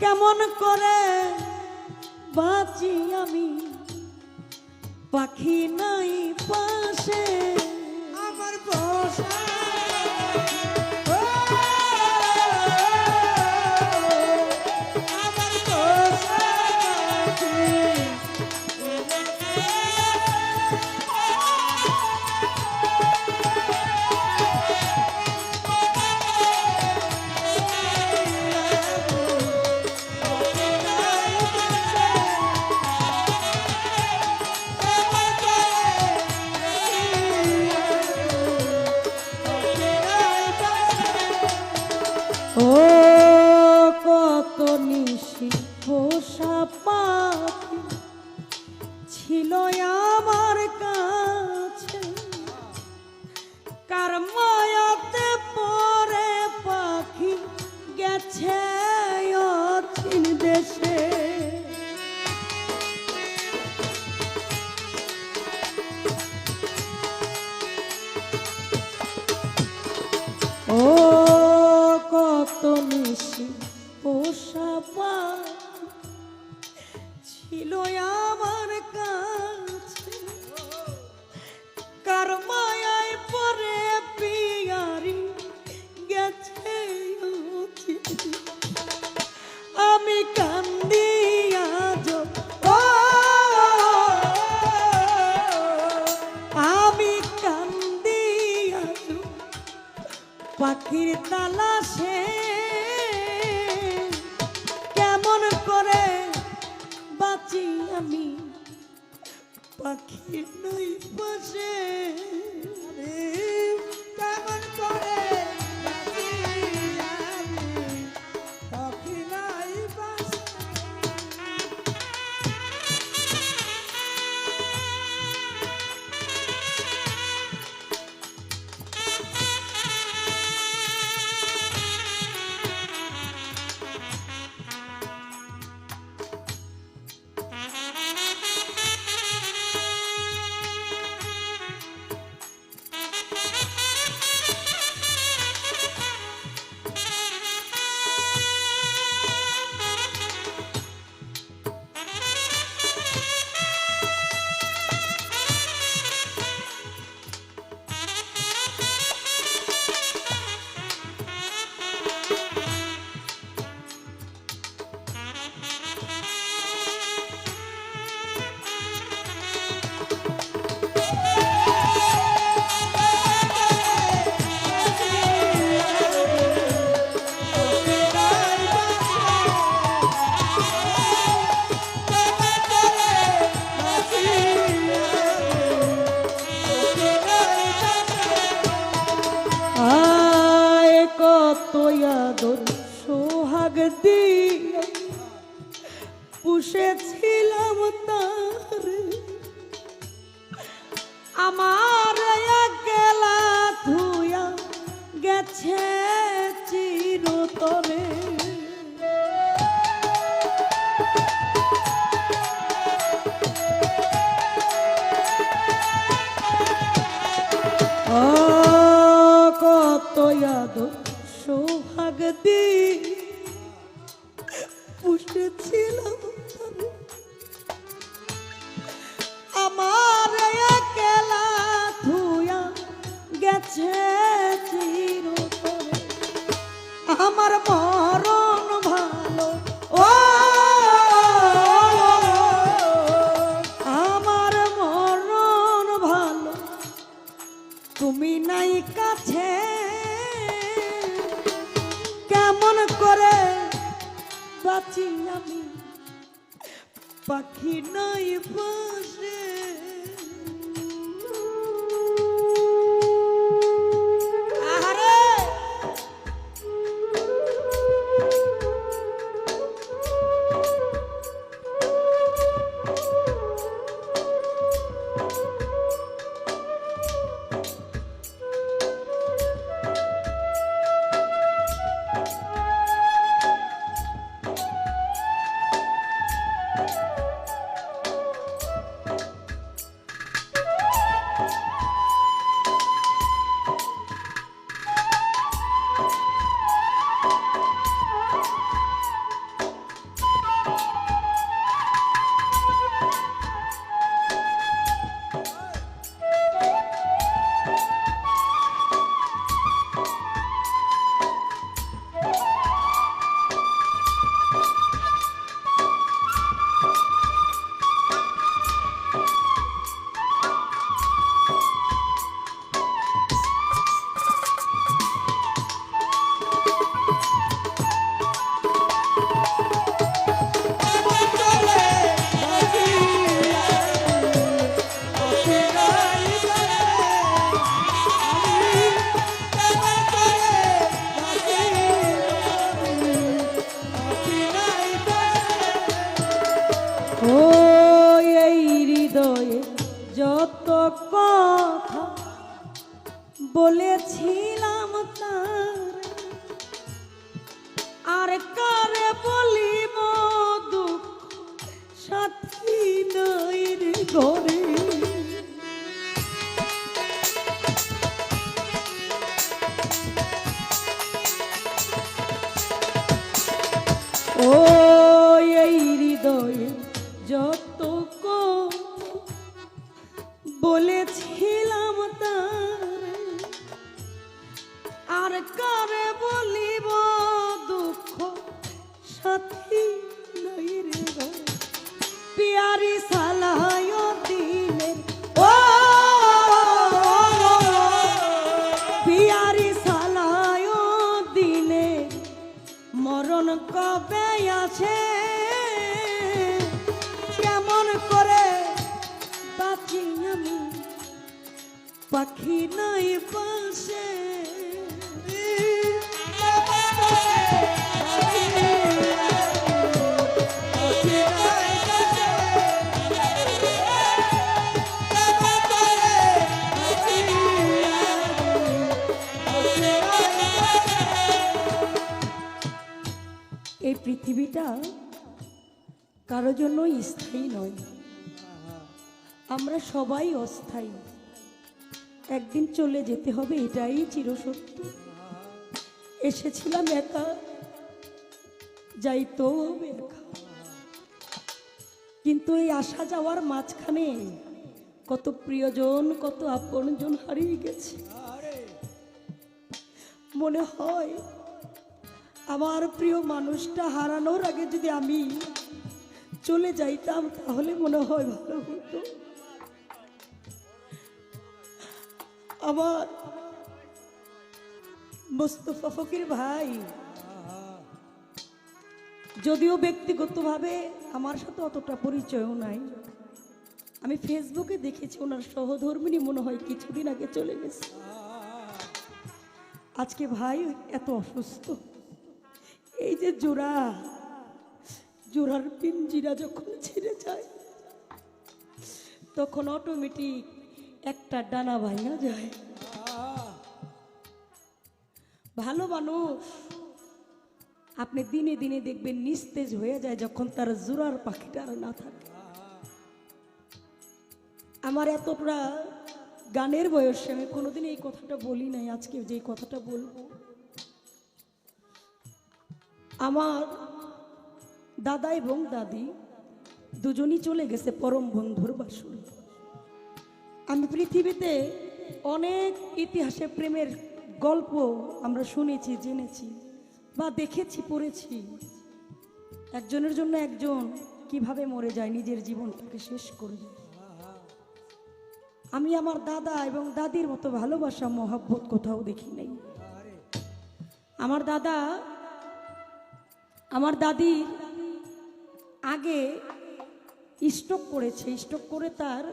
কেমন করে বাঁচি আমি? পাখি নাই পাশে। আমার বসা আমার গেলা ধুয়া গেছে চিরতরে। ও কত সোহাগ দিয়ে পাখি নাই বসে বলেছিলাম তার। আর কারে বলিব দুঃখ? সাথী নইর ঘরে। ও কারে বলিব দুঃখ সাথী নাই রে পিয়ারি সালায় দিনের ও পিয়ারি সালায় দিনে মরণ কবে আছে? কেমন করে বাঁচি আমি? পাখি নাই পাশে। পৃথিবীটা কারও জন্য স্থায়ী নয়। আমরা সবাই অস্থায়ী। একদিন চলে যেতে হবে, এটাই চিরসত্য। এসেছিলাম একা যাইতেও হবে একা কিন্তু এই আসা যাওয়ার মাঝখানে কত প্রিয়জন, কত আপনজন হারিয়ে গেছে। মনে হয় আমার প্রিয় মানুষটা হারানোর আগে যদি আমি চলে যাইতাম, তাহলে মনে হয় ভালো হতো। আমার মোস্তফা ফকির ভাই, যদিও ব্যক্তিগতভাবে আমার সাথে অতটা পরিচয়ও নাই, আমি ফেসবুকে দেখেছি ওনার সহধর্মিনী মনে হয় কিছুদিন আগে চলে গেছে। আজকে ভাই এত অসুস্থ। এই যে জোড়া, জোড়ার পিঞ্জিরা যখন ছিঁড়ে যায়, তখন অটোমেটিক একটা ডানা ভাঙা যায়। ভালো মানুষ, আপনি দিনে দিনে দেখবেন নিস্তেজ হয়ে যায় যখন তার জোড়ার পাখিটা না থাকে। আমার এতটা গানের বয়সে আমি কোনোদিন এই কথাটা বলি নাই, আজকে যে কথাটা বলব। আমার দাদা এবং দাদি দুজনই চলে গেছে পরম বন্ধুর বাসনে আমি পৃথিবীতে অনেক ইতিহাসে প্রেমের গল্প আমরা শুনেছি, জেনেছি বা দেখেছি, পড়েছি। একজনের জন্য একজন কীভাবে মরে যায়, নিজের জীবনটাকে শেষ করে। আমি আমার দাদা এবং দাদির মতো ভালোবাসা, মহাব্বত কোথাও দেখি নাই। আমার দাদা আমার দাদির আগে স্ট্রোক করেছে, স্ট্রোক করে তার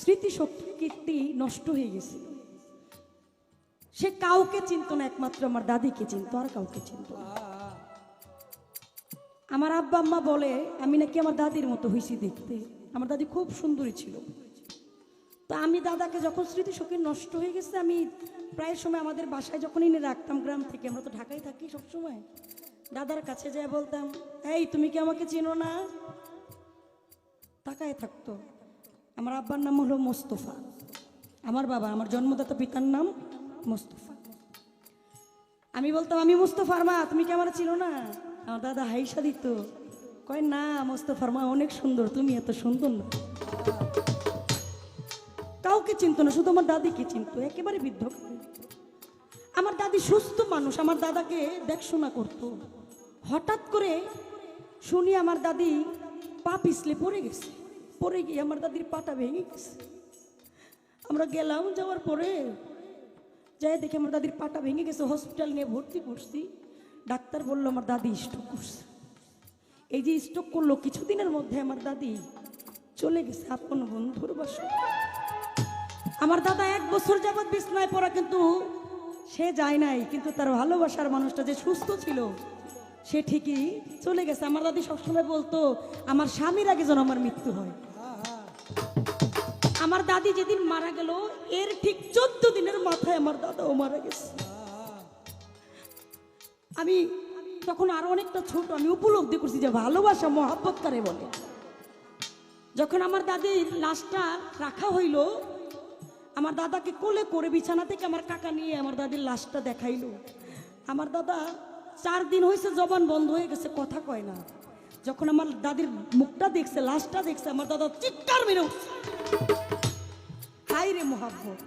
স্মৃতিশক্তি নষ্ট হয়ে গেছে। সে কাউকে চিনত না, একমাত্র আমার দাদিকে চিনত, আর কাউকে চিনত আমার আব্বা আম্মা বলে, আমি নাকি আমার দাদির মতো হয়েছি দেখতে। আমার দাদি খুব সুন্দরী ছিল। তো আমি দাদাকে যখন স্মৃতিশক্তি নষ্ট হয়ে গেছে, আমি প্রায় সময় আমাদের বাসায় যখন এনে রাখতাম, গ্রাম থেকে, আমরা তো ঢাকায় থাকি সব সময় দাদার কাছে যায় বলতাম, এই, তুমি কি আমাকে চেনো না? তাকায় থাকতো। আমার আব্বার নাম হলো মোস্তফা। আমার বাবা, আমার জন্মদাতা পিতার নাম মোস্তফা। আমি বলতাম, আমি মোস্তফার মা, তুমি কি আমার চিনো না? আমার দাদা হাইসা দিত। কয়, না, মোস্তফার মা অনেক সুন্দর, তুমি এত সুন্দর না। কাউকে চিনতো না, শুধু আমার দাদিকে চিনতো, একেবারে বৃদ্ধ আমার দাদি সুস্থ মানুষ, আমার দাদাকে দেখশোনা করতো। হঠাৎ করে শুনি আমার দাদি পা পিছলে পড়ে গেছে। পড়ে গিয়ে আমার দাদির পাটা ভেঙে গেছে। আমরা গেলাম, যাওয়ার পরে যাই দেখে আমার দাদির পাটা ভেঙে গেছে হসপিটাল নিয়ে ভর্তি করছি। ডাক্তার বলল, আমার দাদি স্ট্রোক করছে। এই যে স্ট্রোক করল, কিছুদিনের মধ্যে আমার দাদি চলে গেছে আপন বন্ধুর বাসা আমার দাদা এক বছর যাবৎ বিছনায় পড়া, কিন্তু সে যায় নাই, কিন্তু তার ভালোবাসার মানুষটা যে সুস্থ ছিল সে ঠিকই চলে গেছে। আমার দাদি সবসময় বলতো, আমার স্বামীর আগে যেন আমার মৃত্যু হয়। আমার দাদি যেদিন মারা গেল, এর ঠিক চোদ্দ দিনের মাথায় আমার দাদাও মারা গেছে। আমি তখন আরও অনেকটা ছোট, আমি উপলব্ধি করছি যে ভালোবাসা, মহাব্বত করে বলে। যখন আমার দাদির লাশটা রাখা হইল, আমার দাদাকে কোলে করে বিছানা থেকে আমার কাকা নিয়ে আমার দাদির লাশটা দেখাইলো। আমার দাদা চার দিন হয়েছে জবান বন্ধ হয়ে গেছে, কথা কয় না। যখন আমার দাদির মুখটা দেখছে, লাশটা দেখছে, আমার দাদা চিৎকার মেরে উঠছে। হাই রে মহাব্বত,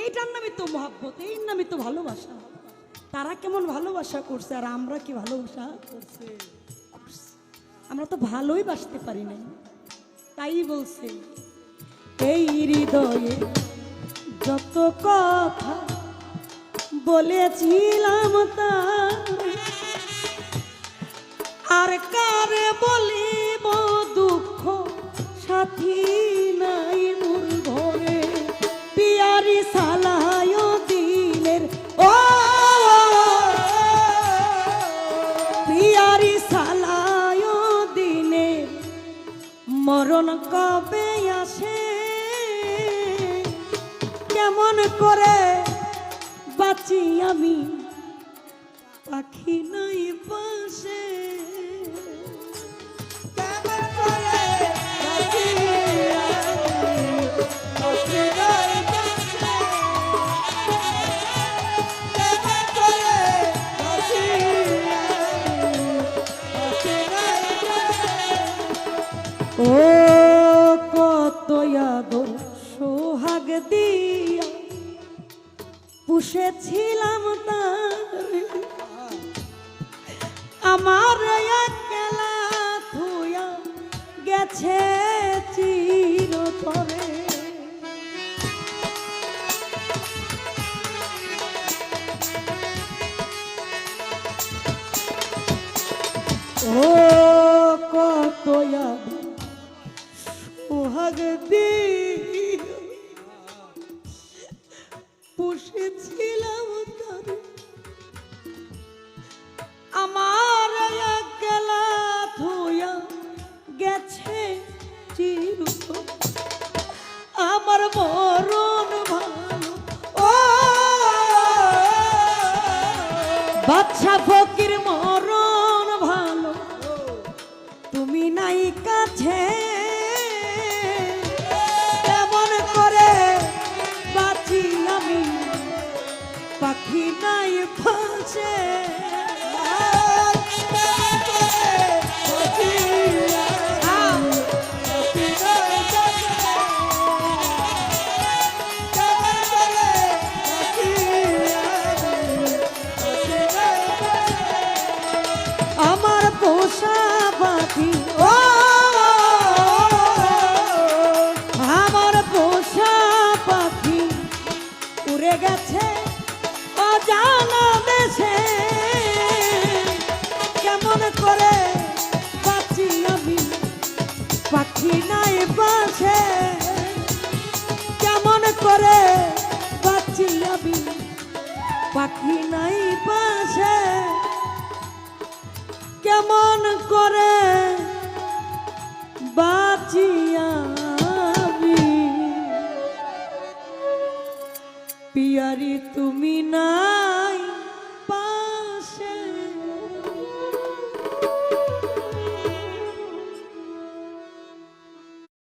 এইটার নামই তো মহাব্বত, এই নামই তো ভালোবাসা। তারা কেমন ভালোবাসা করছে, আর আমরা কি ভালোবাসা করছে? আমরা তো ভালোই বাসতে পারি নাই। তাই বলছে, এই হৃদয়ে যত কথা বলেছিলাম তা আর কারে বলিব দুঃখ? সাথী নাই মূল ভরে। পিয়ারি সালায় দিলের ও। পিয়ারি সালায় দিনের মরণ কবে আসে? কেমন করে বাঁচি আমি? পাখি নাই পাশে পুষেছিলাম তার। আমার একলা থুয়া গেছে চিরতরে। ও কত সোহাগ দিয়া বাচ্চা করে বাঁচিয়াবি পিয়ারি তুমি না